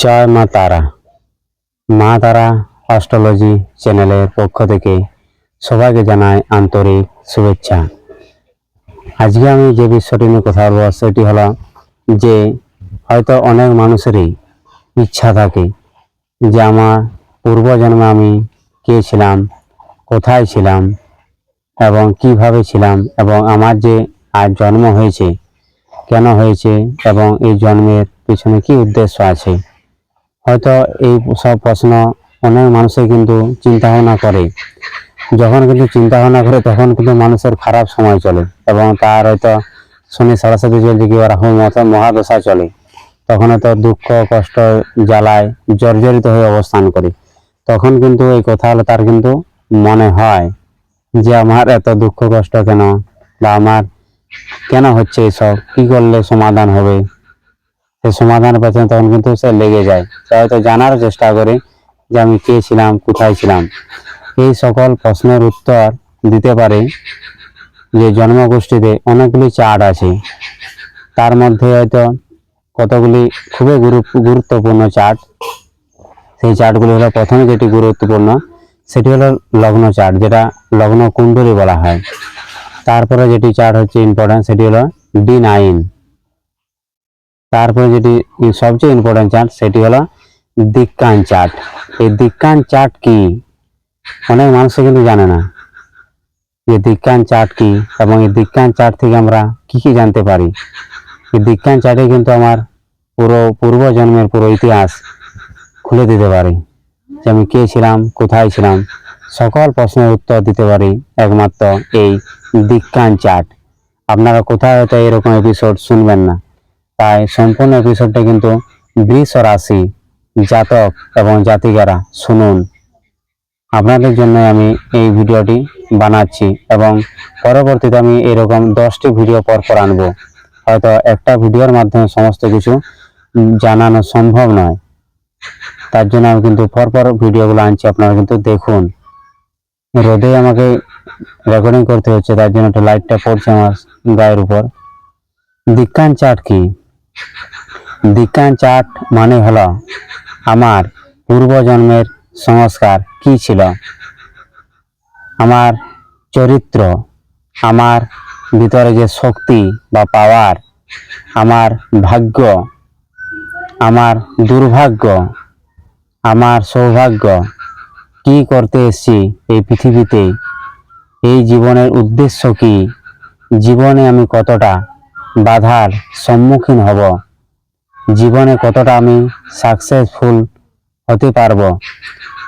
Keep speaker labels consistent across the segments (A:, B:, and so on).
A: জয় মা তারা। মা তারা অস্ট্রোলজি চ্যানেলের পক্ষ থেকে সবাইকে জানাই আন্তরিক শুভেচ্ছা। আজকে আমি যে বিষয়টি নিয়ে কথা বলব, সেটি হলো যে হয়তো অনেক মানুষেরই ইচ্ছা থাকে যে আমার পূর্বজন্মে আমি কে ছিলাম, কোথায় ছিলাম এবং কীভাবে ছিলাম এবং আমার যে আজ জন্ম হয়েছে, কেন হয়েছে এবং এই জন্মের পিছনে কি উদ্দেশ্য আছে? হয়তো এই সব প্রশ্ন অনেক মানুষই কিন্তু চিন্তা ভাবনা করে। যখন কিন্তু চিন্তা ভাবনা করে তখন কিন্তু মানুষের খারাপ সময় চলে এবং তার হয়তো শনি, সরস্বতী চলছে কি রাহুর মতো মহাদশা চলে, তখন হয়তো দুঃখ, কষ্ট, জ্বালায়, জর্জরিত হয়ে অবস্থান করে। তখন কিন্তু এই কথা হলো তার কিন্তু মনে হয় যে আমার এত দুঃখ, কষ্ট কেন বা আমার কেন হচ্ছে এসব? কি করলে সমাধান হবে? সে সমাধানের পেছনে তখন কিন্তু সে লেগে যায়। সে হয়তো জানার চেষ্টা করে যে আমি কে ছিলাম, কোথায় ছিলাম। এই সকল প্রশ্নের উত্তর দিতে পারে যে জন্মগোষ্ঠীতে অনেকগুলি চার্ট আছে। তার মধ্যে হয়তো কতগুলি খুবই গুরু- গুরুত্বপূর্ণ চার্ট। সেই চার্টগুলি হলো প্রথমে যেটি গুরুত্বপূর্ণ, সেটি হলো লগ্ন চার্ট, যেটা লগ্ন কুণ্ডলী বলা হয়। তারপরে যেটি চার্ট হচ্ছে ইম্পর্টেন্ট সেটি হলো ডি নাইন তারপরে যেটি সবচেয়ে ইম্পর্টেন্ট চার্ট সেটি হলো দিক্কান চার্ট এই দিক্কান চার্ট কি? অনেক মানুষ কিন্তু জানে না যে দিক্কান চার্ট কি এবং এই দিক্কান চার্ট থেকে আমরা কি কি জানতে পারি। এই দিক্কান চার্টে কিন্তু আমার পুরো পূর্ব জন্মের পুরো ইতিহাস খুলে দিতে পারি। যে আমি কে ছিলাম, কোথায় ছিলাম, সকল প্রশ্নের উত্তর দিতে পারি একমাত্র এই দিক্কান চার্ট আপনারা কোথায় হয়তো এরকম এপিসোড শুনবেন না। তাই সম্পূর্ণ এপিসোডটা কিন্তু বৃষ রাশি, জাতক এবং জাতিকারা শুনুন। আপনাদের জন্য আমি এই ভিডিওটি বানাচ্ছি এবং পরবর্তীতে আমি এরকম দশটি ভিডিও পর পর আনব। হয়তো একটা ভিডিওর মাধ্যমে সমস্ত কিছু জানানো সম্ভব নয়। তার জন্য আমি কিন্তু পরপর ভিডিওগুলো আনছি, আপনারা কিন্তু দেখুন। রোদে আমাকে রেকর্ডিং করতে হচ্ছে, তার জন্য একটা লাইটটা পড়ছে আমার গায়ের উপর। দিক্কান চার্ট কি? দিক্কান চাট মানে হলো আমার পূর্বজন্মের সংস্কার কি ছিল? আমার চরিত্র, আমার ভিতরে যে শক্তি বা পাওয়ার আমার ভাগ্য, আমার দুর্ভাগ্য, আমার সৌভাগ্য, কি করতে এসেছি এই পৃথিবীতে? এই জীবনের উদ্দেশ্য কি? জীবনে আমি কতটা বাধার সম্মুখীন হব। জীবনে কতটা আমি সাকসেসফুল হতে পারব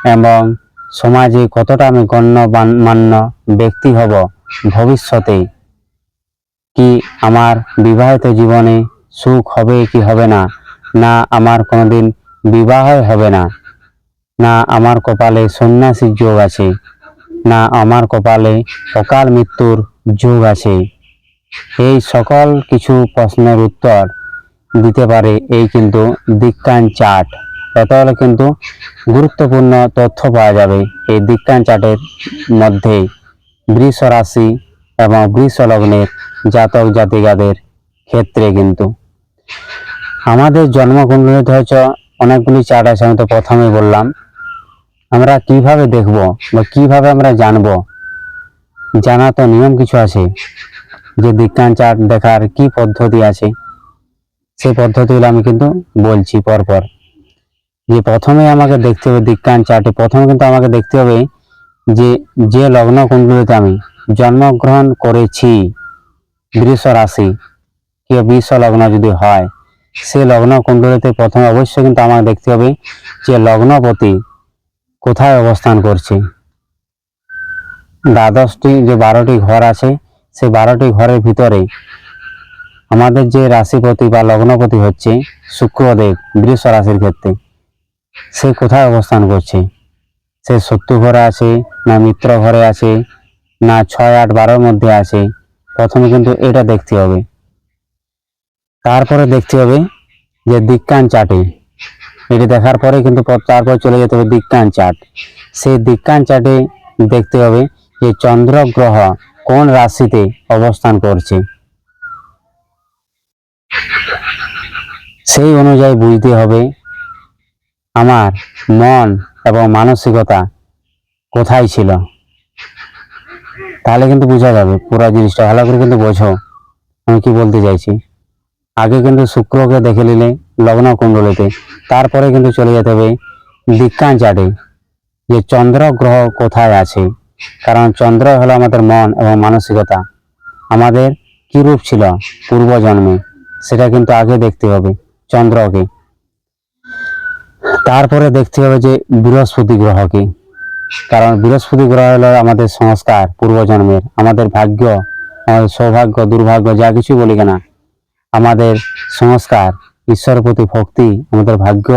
A: এবং সমাজে কতটা আমি গণ্যমান্য ব্যক্তি হব ভবিষ্যতে? কি আমার বিবাহিত জীবনে সুখ হবে কি হবে না? না আমার কোনোদিন বিবাহ হবে না? না আমার কপালে সন্ন্যাসীর যোগ আছে? না আমার কপালে অকাল মৃত্যুর যোগ আছে? এই সকল কিছু প্রশ্নের উত্তর দিতে পারে এই কিন্তু দিক্কান চার্ট। এত হলে কিন্তু গুরুত্বপূর্ণ তথ্য পাওয়া যাবে এই দিক্কান চার্টের মধ্যে বৃষ রাশি এবং বৃষ লগ্নের জাতক জাতিকাদের ক্ষেত্রে কিন্তু। আমাদের জন্মকুণ্ডলিতে হচ্ছে অনেকগুলি চার্ট আছে, আমি তো প্রথমেই বললাম। আমরা কীভাবে দেখব বা কীভাবে আমরা জানব? জানা তো নিয়ম কিছু আছে। যে বিজ্ঞান চার্ট দেখার কি পদ্ধতি আছে, সেই পদ্ধতিগুলো আমি কিন্তু বলছি পরপর। যে প্রথমে আমাকে দেখতে হবে বিজ্ঞান চার্টে, প্রথমে কিন্তু আমাকে দেখতে হবে যে যে লগ্ন কুণ্ডলিতে আমি জন্মগ্রহণ করেছি, বৃষ রাশি কি বৃষ লগ্ন যদি হয়, সে লগ্ন কুণ্ডলিতে প্রথমে অবশ্যই কিন্তু আমাকে দেখতে হবে যে লগ্নপতি কোথায় অবস্থান করছে। দ্বাদশটি যে বারোটি ঘর আছে সেই বারোটি ঘরের ভিতরে আমাদের যে রাশিপতি বা লগ্নপতি হচ্ছে শুক্রদেব, বৃষ রাশির ক্ষেত্রে, সে কোথায় অবস্থান করছে? সে শত্রু ঘরে আছে, না মিত্র ঘরে আছে, না ছয় আট বারোর মধ্যে আছে? প্রথমে কিন্তু এটা দেখতে হবে। তারপরে দেখতে হবে যে দিক্কান চাটে। এটি দেখার পরে কিন্তু তারপর চলে যেতে হবে দিক্কান চার্ট সেই দিক্কান চার্টে দেখতে হবে যে চন্দ্র গ্রহ কোন রাশিতে অবস্থান করছে? সেই অনুযায়ী বুঝতে হবে আমার মন এবং মানসিকতা কোথায় ছিল। তাহলে কিন্তু বোঝা যাবে, পুরো জিনিসটা। ভালো করে কিন্তু বোঝো, আমি কি বলতে চাইছি? আগে কিন্তু শুক্রকে দেখে নিলে লগ্ন কুণ্ডলিতে তারপরে কিন্তু চলে যেতে হবে বিজ্ঞান চাটে যে চন্দ্র গ্রহ কোথায় আছে। কারণ চন্দ্র হলো আমাদের মন এবং মানসিকতা। আমাদের কি রূপ ছিল পূর্বজন্মে সেটা কিন্তু আগে দেখতে হবে চন্দ্রকে। তারপরে দেখতে হবে যে বৃহস্পতি গ্রহকে। কারণ বৃহস্পতি গ্রহ হলো আমাদের সংস্কার পূর্বজন্মের আমাদের ভাগ্য, আমাদের সৌভাগ্য, দুর্ভাগ্য, যা কিছু বলি কেনা। আমাদের সংস্কার, ঈশ্বরের প্রতি ভক্তি, আমাদের ভাগ্য,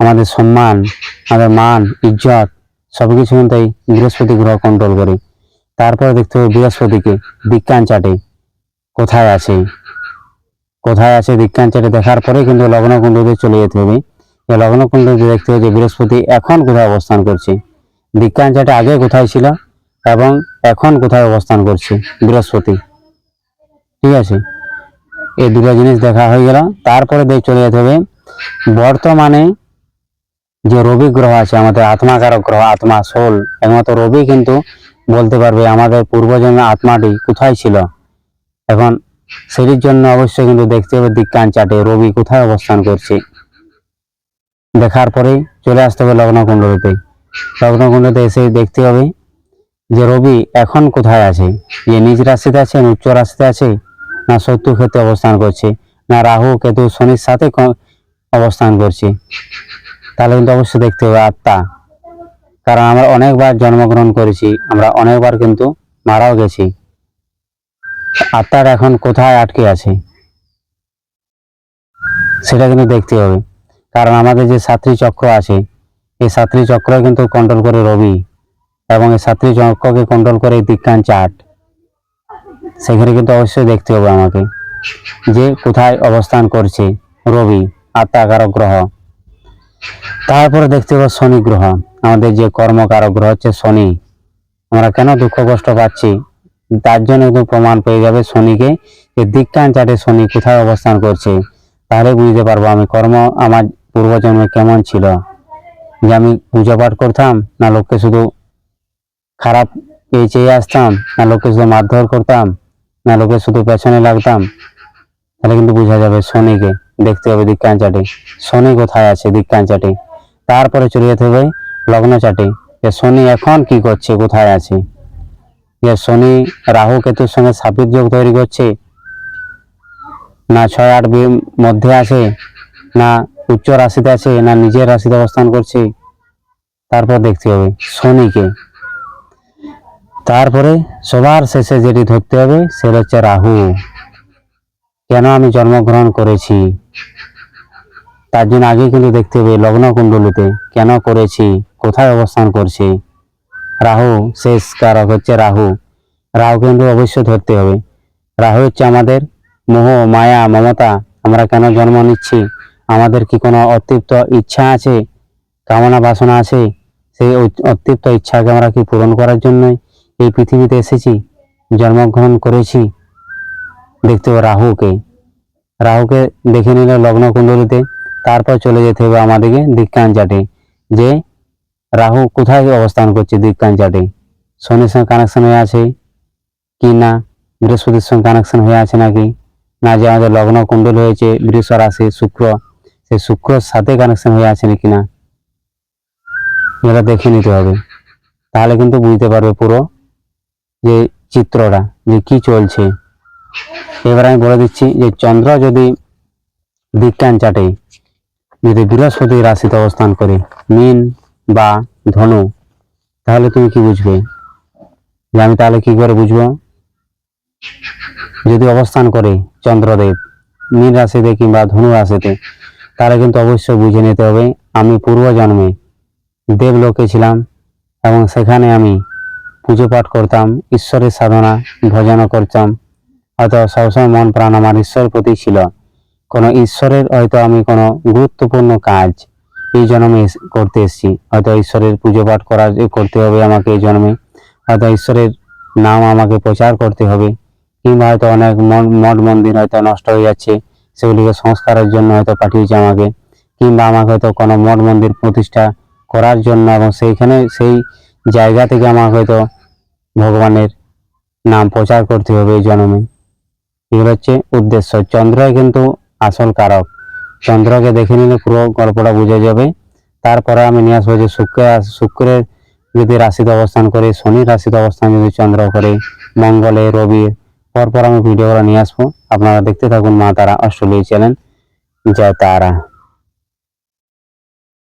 A: আমাদের সম্মান, আমাদের মান, ইজ্জত সবকিছু কিন্তু এই বৃহস্পতি গ্রহ কন্ট্রোল করে। তারপরে দেখতে হবে বৃহস্পতিকে, বিজ্ঞান চাটে কোথায় আছে? কোথায় আছে বিজ্ঞান চাটে দেখার পরে কিন্তু লগ্ন কুণ্ডতে চলে যেতে হবে। এই লগ্ন কুণ্ডতে দেখতে হবে যে বৃহস্পতি এখন কোথায় অবস্থান করছে? বিজ্ঞান চাটে আগে কোথায় ছিল এবং এখন কোথায় অবস্থান করছে বৃহস্পতি? ঠিক আছে? এই দুটো জিনিস দেখা হয়ে গেল। তারপরে দেখ চলে যেতে হবে, বর্তমানে যে রবি গ্রহ আছে, আমাদের আত্মাকারক গ্রহ, আত্মা, সোল একমাত্র রবি কিন্তু বলতে পারবে আমাদের পূর্বজন্মের আত্মাটি কোথায় ছিল? এখন সেটির জন্য অবশ্যই কিন্তু দেখতে হবে দিক্কান চাটে, রবি কোথায় অবস্থান করছে? দেখার পরেই চলে আসতে হবে লগ্ন কুণ্ডলিতে লগ্ন কুণ্ডলিতে এসে দেখতে হবে যে রবি এখন কোথায় আছে? যে নিজ রাশিতে আছে, উচ্চ রাশিতে আছে, না শত্রু ক্ষেত্রে অবস্থান করছে, না রাহু, কেতু, শনির সাথে অবস্থান করছে। তাহলে কিন্তু অবশ্যই দেখতে হবে আত্মা। কারণ আমরা অনেকবার জন্মগ্রহণ করেছি, আমরা অনেকবার কিন্তু মারাও গেছি। আত্মার এখন কোথায় আটকে আছে? সেটা কিন্তু দেখতে হবে। কারণ আমাদের যে সাতটি চক্র আছে, এই সাতটি চক্র কিন্তু কন্ট্রোল করে রবি এবং এই সাতটি চক্রকে কন্ট্রোল করে বিজ্ঞান চার্ট সেখানে কিন্তু অবশ্যই দেখতে হবে আমাকে যে কোথায় অবস্থান করছে রবি আত্মা আত্মাকারক গ্রহ। তারপরে দেখতে হবে শনি গ্রহ। আমাদের যে কর্মকারক গ্রহ হচ্ছে শনি। আমরা কেন দুঃখ কষ্ট পাচ্ছি? তার জন্য একটু প্রমাণ পেয়ে যাবে শনিকে। যে দিক্কান চাটে শনি কোথায় অবস্থান করছে? তাহলে বুঝতে পারব আমি কর্ম আমার পূর্বজন্মে কেমন ছিল। যে আমি পূজা পাঠ করতাম, না লোককে শুধু খারাপ পেয়ে চেয়ে আসতাম, না লোককে শুধু মারধর করতাম, না লোকে শুধু পেছনে লাগতাম, তাহলে কিন্তু বোঝা যাবে শনিকে। দেখতে হবে দিক্কান চাটে। শনি কোথায় আছে দিক্কান চাটে? তারপরে চলে যেতে হবে লগ্ন চাটে। যে শনি এখন কি করছে, কোথায় আছে? যে শনি রাহু কেতুর সঙ্গে সাপির যোগ তৈরি করছে? না ছয় আট মধ্যে আছে? না উচ্চ রাশিতে আছে? না নিজের রাশিতে অবস্থান করছে? তারপর দেখতে হবে শনিকে তারপরে সবার শেষে যেটি ধরতে হবে, সেটা হচ্ছে রাহু। কেন আমি জন্মগ্রহণ করেছি? তার জন্য আগে কিন্তু দেখতে হবে লগ্ন কুণ্ডলিতে কেন করেছি? কোথায় অবস্থান করছে? রাহু শেষ কারক হচ্ছে রাহু। রাহু কিন্তু অবশ্যই ধরতে হবে। রাহু হচ্ছে আমাদের মোহ, মায়া, মমতা। আমরা কেন জন্ম নিচ্ছি? আমাদের কি কোনো অতৃপ্ত ইচ্ছা আছে? কামনা বাসনা আছে? সেই অতৃপ্ত ইচ্ছাকে আমরা কি পূরণ করার জন্যই এই পৃথিবীতে এসেছি? জন্মগ্রহণ করেছি? দেখতে হবে রাহুকে। রাহুকে দেখে নিলে লগ্ন কুণ্ডলিতে তারপর চলে যেতে হবে আমাদেরকে দিক্কান চাটে, যে রাহু কোথায় অবস্থান করছে দিক্কান চাটে? শনির সঙ্গে কানেকশন হয়ে আছে কি না? বৃহস্পতির সঙ্গে কানেকশন হয়ে আছে নাকি? না যে আমাদের লগ্ন কুণ্ডল হয়েছে বৃষ রাশি, শুক্র সেই শুক্রর সাথে কানেকশন হয়ে আছে নাকি না? এটা দেখে নিতে হবে। তাহলে কিন্তু বুঝতে পারবে পুরো যে চিত্রটা, যে কি চলছে। এবার আমি বলে দিচ্ছি যে চন্দ্র যদি বিজ্ঞান চাটে, যদি বৃহস্পতি রাশিতে অবস্থান করে, মিন বা ধনু, তাহলে তুমি কি বুঝবে? যে আমি তাহলে কি করে বুঝব? যদি অবস্থান করে চন্দ্রদেব, মীন রাশিতে কিংবা ধনু রাশিতে, তাহলে কিন্তু অবশ্যই বুঝে নিতে হবে, আমি পূর্বজন্মে দেবলোকে ছিলাম এবং সেখানে আমি পুজো পাঠ করতাম, ঈশ্বরের সাধনা, ভজনও করতাম হয়তো সবসময় মন প্রাণ আমার ঈশ্বরের প্রতি ছিল। কোনো ঈশ্বরের হয়তো আমি কোনো গুরুত্বপূর্ণ কাজ এই জন্মে করতে এসেছি। হয়তো ঈশ্বরের পুজো পাঠ করার করতে হবে আমাকে এই জন্মে। হয়তো ঈশ্বরের নাম আমাকে প্রচার করতে হবে। কিংবা হয়তো অনেক মঠ মন্দির হয়তো নষ্ট হয়ে যাচ্ছে। সেগুলিকে সংস্কারের জন্য হয়তো পাঠিয়েছে আমাকে। কিংবা আমাকে হয়তো কোনো মঠ মন্দির প্রতিষ্ঠা করার জন্য এবং সেইখানে সেই জায়গা থেকে আমাকে হয়তো ভগবানের নাম প্রচার করতে হবে এই জন্মে। এগুলো হচ্ছে উদ্দেশ্য। চন্দ্র কিন্তু আসল কারক। চন্দ্রকে দেখে নিলে পুরো গল্পটা বুঝে যাবে। তারপরে আমি নিয়ে আসব যে শুক্র, শুক্রের যদি রাশিতে অবস্থান করে শনি রাশিতে অবস্থান যদি চন্দ্র করে, মঙ্গলে, রবি, পরপর আমি ভিডিওগুলো নিয়ে আসব। আপনারা দেখতে থাকুন মা তারা অস্ট্রেলিয়া চ্যানেল জয় তারা।